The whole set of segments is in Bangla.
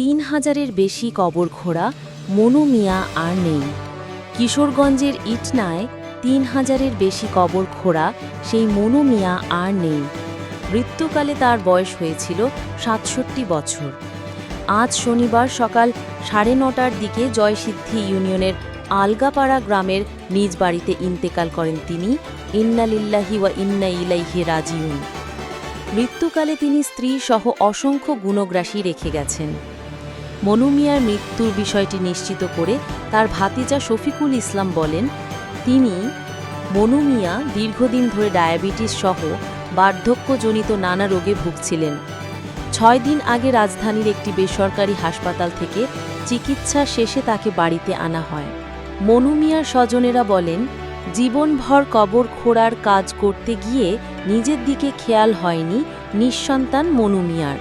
তিন হাজারের বেশি কবর খোঁড়া মনু মিয়া আর নেই। কিশোরগঞ্জের ইটনায় তিন হাজারের বেশি কবর খোঁড়া সেই মনু মিয়া আর নেই। মৃত্যুকালে তার বয়স হয়েছিল সাতষট্টি বছর। আজ শনিবার সকাল সাড়ে নটার দিকে জয়সিদ্ধি ইউনিয়নের আলগাপাড়া গ্রামের নিজ বাড়িতে ইন্তেকাল করেন তিনি ইন্নালিল্লাহি ওয়া ইন্না ইলাইহি রাজিউন। মৃত্যুকালে তিনি স্ত্রী সহ অসংখ্য গুণগ্রাসী রেখে গেছেন। মনু মিয়ার মৃত্যুর বিষয়টি নিশ্চিত করে তার ভাতিজা শফিকুল ইসলাম বলেন, তিনি, মনু মিয়া দীর্ঘদিন ধরে ডায়াবেটিস সহ বার্ধক্যজনিত নানা রোগে ভুগছিলেন। ছয় দিন আগে রাজধানীর একটি বেসরকারি হাসপাতাল থেকে চিকিৎসা শেষে তাকে বাড়িতে আনা হয়। মনু মিয়ার স্বজনেরা বলেন, জীবনভর কবর খোঁড়ার কাজ করতে গিয়ে নিজের দিকে খেয়াল হয়নি নিঃসন্তান মনু মিয়ার।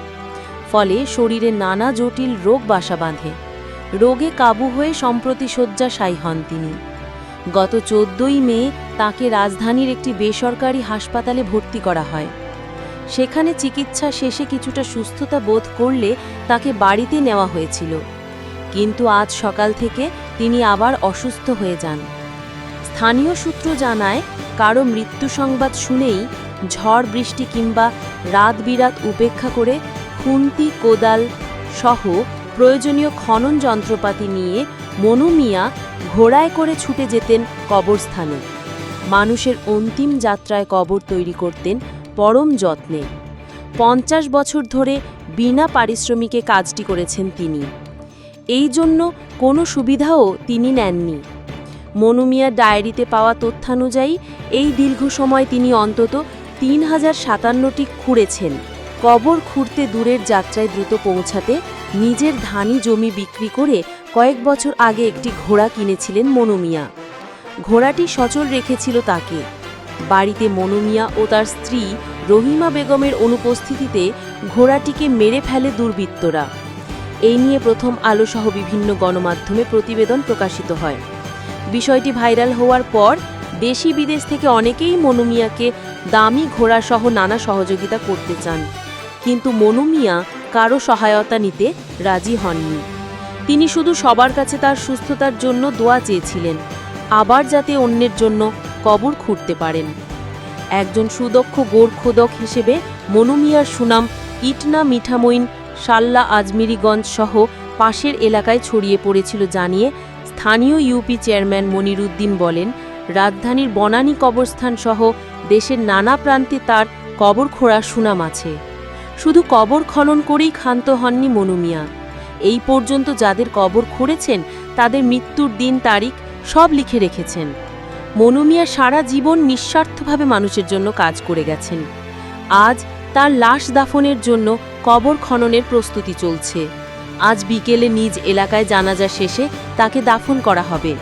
ফলে শরীরে নানা জটিল রোগ বাসা বাঁধে। রোগে কাবু হয়ে সম্প্রতি শয্যাশায়ী হন তিনি। গত চোদ্দই মে তাকে রাজধানীর একটি বেসরকারি হাসপাতালে ভর্তি করা হয়। সেখানে চিকিৎসা শেষে কিছুটা সুস্থতা বোধ করলে তাকে বাড়িতে নেওয়া হয়েছিল। কিন্তু আজ সকাল থেকে তিনি আবার অসুস্থ হয়ে যান। স্থানীয় সূত্র জানায় কারও মৃত্যু সংবাদ শুনেই ঝড় বৃষ্টি কিংবা রাত বিরাত উপেক্ষা করে খুন্তি, কোদাল সহ প্রয়োজনীয় খনন যন্ত্রপাতি নিয়ে মনু মিয়া ঘোড়ায় করে ছুটে যেতেন কবরস্থানে। মানুষের অন্তিম যাত্রায় কবর তৈরি করতেন পরম যত্নে। পঞ্চাশ বছর ধরে বিনা পারিশ্রমিকে কাজটি করেছেন তিনি। এই জন্য কোনো সুবিধাও তিনি নেননি। মনুমিয়ার ডায়েরিতে পাওয়া তথ্যানুযায়ী এই দীর্ঘ সময় তিনি অন্তত তিন হাজার সাতান্নটি খুঁড়েছেন। কবর খুঁড়তে দূরের যাত্রায় দ্রুত পৌঁছাতে নিজের ধানি জমি বিক্রি করে কয়েক বছর আগে একটি ঘোড়া কিনেছিলেন মনুমিয়া। ঘোড়াটি সচল রেখেছিল তাকে। বাড়িতে মনুমিয়া ও তার স্ত্রী রহিমা বেগমের অনুপস্থিতিতে ঘোড়াটিকে মেরে ফেলে দুর্বৃত্তরা। এই নিয়ে প্রথম আলোসহ বিভিন্ন গণমাধ্যমে প্রতিবেদন প্রকাশিত হয়। বিষয়টি ভাইরাল হওয়ার পর দেশি বিদেশ থেকে অনেকেই মনুমিয়াকে দামি ঘোড়াসহ নানা সহযোগিতা করতে চান। কিন্তু মনুমিয়া কারও সহায়তা নিতে রাজি হননি। তিনি শুধু সবার কাছে তার সুস্থতার জন্য দোয়া চেয়েছিলেন, আবার যাতে অন্যের জন্য কবর খুঁড়তে পারেন। একজন সুদক্ষ গোরখোদক হিসেবে মনুমিয়ার সুনাম ইটনা মিঠামইন সাল্লা আজমিরিগঞ্জ সহ পাশের এলাকায় ছড়িয়ে পড়েছিল জানিয়ে স্থানীয় ইউপি চেয়ারম্যান মনিরুদ্দিন বলেন, রাজধানীর বনানী কবরস্থান সহ দেশের নানা প্রান্তে তার কবর খোঁড়ার সুনাম আছে। শুধু কবর খনন করেই ক্ষান্ত হননি মনুমিয়া এই পর্যন্ত যাদের কবর খুঁড়েছেন, তাদের মৃত্যুর দিন তারিখ সব লিখে রেখেছেন। মনুমিয়া সারা জীবন নিঃস্বার্থভাবে মানুষের জন্য কাজ করে গেছেন। আজ তার লাশ দাফনের জন্য কবর খননের প্রস্তুতি চলছে। আজ বিকেলে নিজ এলাকায় জানাজা শেষে তাকে দাফন করা হবে।